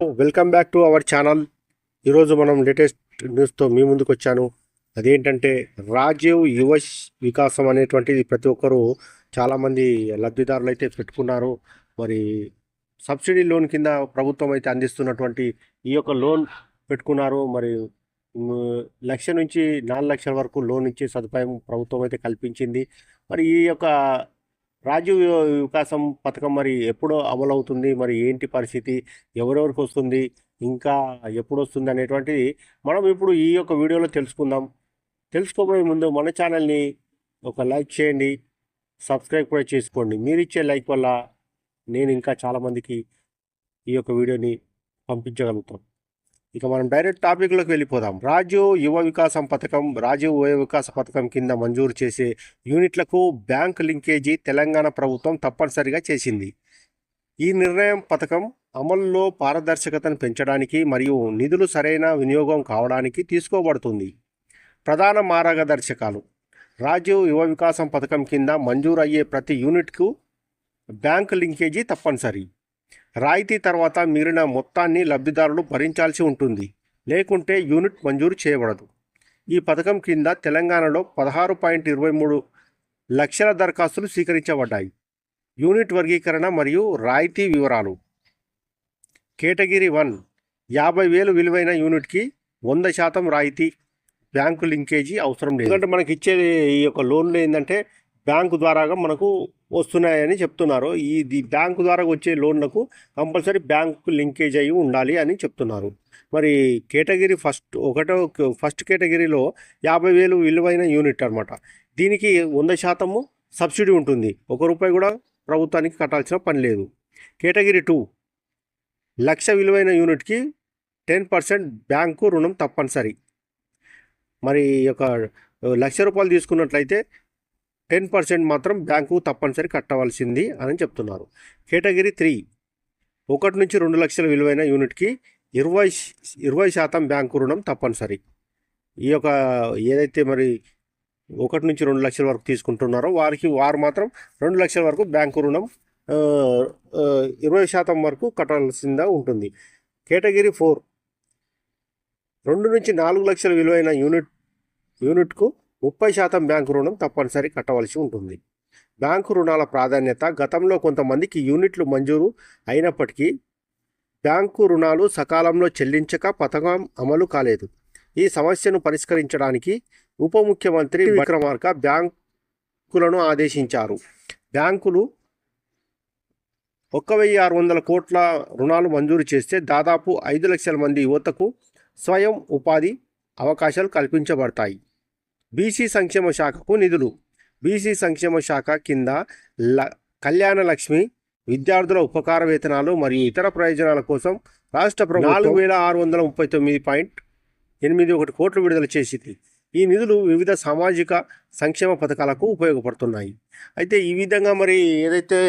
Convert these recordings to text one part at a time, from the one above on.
Welcome back to our channel. ఈరోజు మనం latest న్యూస్తో మీ ముందుకు వచ్చాను. అదేంటంటే రాజీవ్ యువ వికాసం అనేటువంటిది ప్రతి ఒక్కరూ చాలామంది లబ్ధిదారులు అయితే పెట్టుకున్నారు. మరి సబ్సిడీ లోన్ కింద ప్రభుత్వం అయితే అందిస్తున్నటువంటి ఈ యొక్క లోన్ పెట్టుకున్నారు. మరి లక్ష నుంచి నాలుగు లక్షల వరకు లోన్ ఇచ్చే సదుపాయం ప్రభుత్వం అయితే కల్పించింది. మరి ఈ యొక్క రాజీవ్ వికాసం పథకం మరి ఎప్పుడో అమలవుతుంది? మరి ఏంటి పరిస్థితి? ఎవరెవరికి వస్తుంది? ఇంకా ఎప్పుడు వస్తుంది అనేటువంటిది మనం ఇప్పుడు ఈ యొక్క వీడియోలో తెలుసుకుందాం. తెలుసుకోబోయే ముందు మన ఛానల్ని ఒక లైక్ చేయండి సబ్స్క్రైబ్ కూడా చేసుకోండి. మీరు ఇచ్చే లైక్ వల్ల నేను ఇంకా చాలామందికి ఈ యొక్క వీడియోని పంపించగలుగుతాం. ఇక మనం డైరెక్ట్ టాపిక్లోకి వెళ్ళిపోదాం. రాజీవ్ యువ వికాసం పథకం రాజీవ్ యువ వికాస పథకం కింద మంజూరు చేసే యూనిట్లకు బ్యాంక్ లింకేజీ తెలంగాణ ప్రభుత్వం తప్పనిసరిగా చేసింది. ఈ నిర్ణయం పథకం అమలులో పారదర్శకతను పెంచడానికి మరియు నిధులు సరైన వినియోగం కావడానికి తీసుకోబడుతుంది. ప్రధాన మార్గదర్శకాలు. రాజీవ్ యువ వికాసం పథకం కింద మంజూరు అయ్యే ప్రతి యూనిట్కు బ్యాంక్ లింకేజీ తప్పనిసరి. రాయితీ తర్వాత మిగిలిన మొత్తాన్ని లబ్ధిదారులు భరించాల్సి ఉంటుంది. లేకుంటే యూనిట్ మంజూరు చేయబడదు. ఈ పథకం కింద తెలంగాణలో పదహారు పాయింట్ ఇరవై మూడు లక్షల దరఖాస్తులు స్వీకరించబడ్డాయి. యూనిట్ వర్గీకరణ మరియు రాయితీ వివరాలు. కేటగిరీ వన్ యాభై వేలు విలువైన యూనిట్కి వంద శాతం రాయితీ బ్యాంకు లింకేజీ అవసరం లేదు. ఎందుకంటే మనకి ఇచ్చే ఈ యొక్క లోన్లు ఏంటంటే బ్యాంకు ద్వారాగా మనకు వస్తున్నాయని చెప్తున్నారు. ఈ బ్యాంకు ద్వారా వచ్చే లోన్లకు కంపల్సరీ బ్యాంకు లింకేజ్ అయ్యి ఉండాలి అని చెప్తున్నారు. మరి కేటగిరీ ఫస్ట్ ఒకటో ఫస్ట్ కేటగిరీలో యాభై వేలు విలువైన యూనిట్ అనమాట దీనికి వంద శాతము సబ్సిడీ ఉంటుంది. ఒక రూపాయి కూడా ప్రభుత్వానికి కట్టాల్సిన పని లేదు. కేటగిరీ టూ లక్ష విలువైన యూనిట్కి టెన్ పర్సెంట్ బ్యాంకు రుణం తప్పనిసరి. మరి ఈ యొక్క లక్ష రూపాయలు తీసుకున్నట్లయితే టెన్ పర్సెంట్ మాత్రం బ్యాంకు తప్పనిసరి కట్టవలసింది అని చెప్తున్నారు. కేటగిరీ త్రీ ఒకటి నుంచి రెండు లక్షల విలువైన యూనిట్కి ఇరవై ఇరవై శాతం బ్యాంకు రుణం తప్పనిసరి. ఈ యొక్క ఏదైతే మరి ఒకటి నుంచి రెండు లక్షల వరకు తీసుకుంటున్నారో వారికి వారు మాత్రం రెండు లక్షల వరకు బ్యాంకు రుణం ఇరవై శాతం వరకు కట్టాల్సిందా ఉంటుంది. కేటగిరీ ఫోర్ రెండు నుంచి నాలుగు లక్షల విలువైన యూనిట్ యూనిట్కు ముప్పై శాతం బ్యాంకు రుణం తప్పనిసరి కట్టవలసి ఉంటుంది. బ్యాంకు రుణాల ప్రాధాన్యత గతంలో కొంతమందికి యూనిట్లు మంజూరు అయినప్పటికీ బ్యాంకు రుణాలు సకాలంలో చెల్లించక పథకం అమలు కాలేదు. ఈ సమస్యను పరిష్కరించడానికి ఉప ముఖ్యమంత్రి విక్రమార్క బ్యాంకులను ఆదేశించారు. బ్యాంకులు ఒక్క వెయ్యి ఆరు వందల కోట్ల రుణాలు మంజూరు చేస్తే దాదాపు ఐదు లక్షల మంది యువతకు స్వయం ఉపాధి అవకాశాలు కల్పించబడతాయి. బీసీ సంక్షేమ శాఖకు నిధులు. బీసీ సంక్షేమ శాఖ కింద ల కళ్యాణ లక్ష్మి విద్యార్థుల ఉపకార వేతనాలు మరియు ఇతర ప్రయోజనాల కోసం రాష్ట్ర ప్రభుత్వం నాలుగు వేల ఆరు వందల ముప్పై తొమ్మిది పాయింట్ ఎనిమిది ఒకటి కోట్లు విడుదల చేసింది. ఈ నిధులు వివిధ సామాజిక సంక్షేమ పథకాలకు ఉపయోగపడుతున్నాయి. అయితే ఈ విధంగా మరి ఏదైతే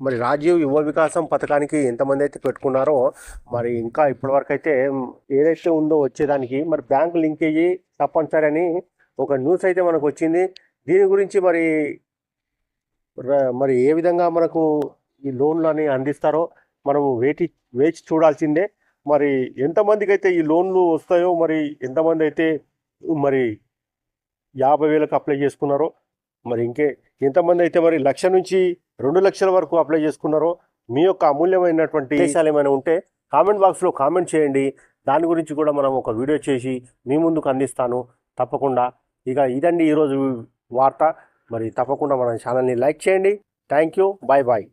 మరి రాజీవ్ యువ వికాసం పథకానికి ఎంతమంది అయితే పెట్టుకున్నారో మరి ఇంకా ఇప్పటివరకు అయితే ఏదైతే ఉందో వచ్చేదానికి మరి బ్యాంక్ లింకేజీ తప్పనిసరి అని ఒక న్యూస్ అయితే మనకు వచ్చింది దీని గురించి మరి మరి ఏ విధంగా మనకు ఈ లోన్లని అందిస్తారో మనము వేచి వేచి చూడాల్సిందే. మరి ఎంతమందికి అయితే ఈ లోన్లు వస్తాయో మరి ఎంతమంది అయితే మరి యాభై వేలకు అప్లై చేసుకున్నారో మరి ఇంకే ఎంతమంది అయితే మరి లక్ష నుంచి రెండు లక్షల వరకు అప్లై చేసుకున్నారో మీ యొక్క అమూల్యమైనటువంటి దేశాలు ఏమైనా ఉంటే కామెంట్ బాక్స్లో కామెంట్ చేయండి. దాని గురించి కూడా మనం ఒక వీడియో చేసి మీ ముందుకు అందిస్తాను. తప్పకుండా ఇక ఇదండి ఈరోజు వార్త. మరి తప్పకుండా మన ఛానల్ని లైక్ చేయండి. Thank you. Bye bye.